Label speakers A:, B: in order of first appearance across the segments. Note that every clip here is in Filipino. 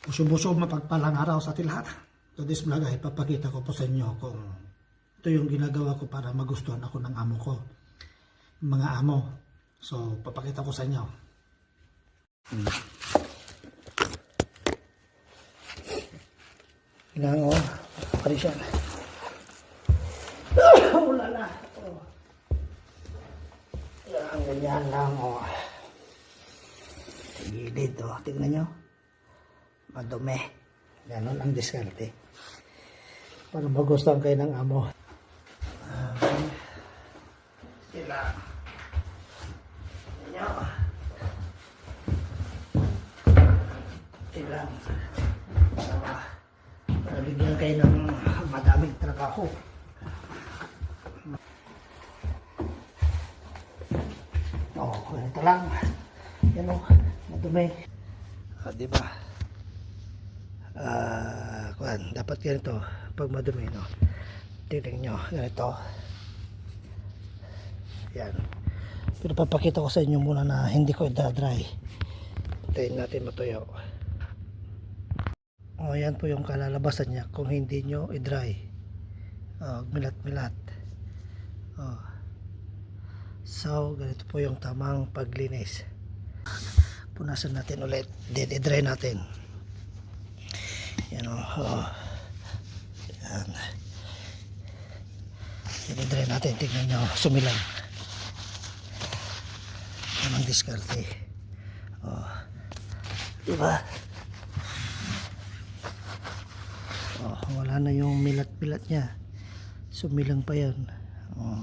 A: Buso-buso mapagpalang araw sa ating lahat. So this vlog ay papakita ko po sa inyo kung ito yung ginagawa ko para magustuhan ako ng amo ko. Mga amo. So papakita ko sa inyo. Hmm. Kailangan ko. Pari siya. Wala na. Oh. Yan, ganyan lang. Oh. Gilid. Oh. Tingnan nyo madumi. Ganon ang diskarte. Para magustuhan kayo ng amo. Okay. Sila. Inyo. Sila. Para, para bigyan kayo ng madaming trabaho. Oh, ito lang. Yan o, madumi. Ah, di kuan dapat ganito pag madumi no? Tingnan nyo ganito. Yan. Pero papakita ko sa inyo muna na hindi ko i-dry tayin natin matuyo. O yan po yung kalalabasan niya kung hindi nyo i-dry. Oh, milat milat oh. so ganito po yung tamang paglinis. Punasan natin ulit. Then i-dry natin. o. Oh. Yan. Dinidry natin. Tignan nyo. Sumilang. Yan ang diskarte. Oh. Diba? Oh, wala na yung milat-milat niya. Sumilang pa yan. Oh.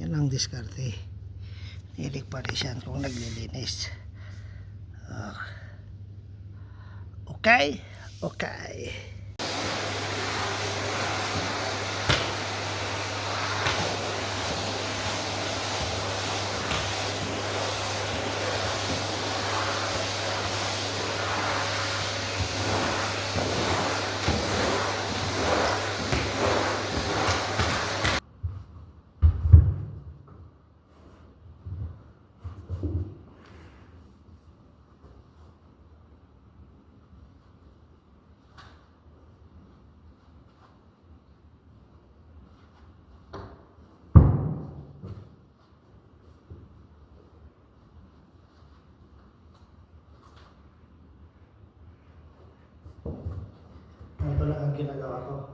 A: Yan ang diskarte. Nilig pa rin siya kung naglilinis. Oh. Okay? Okay. Ito lang ang ginagawa ko. Para makuha yung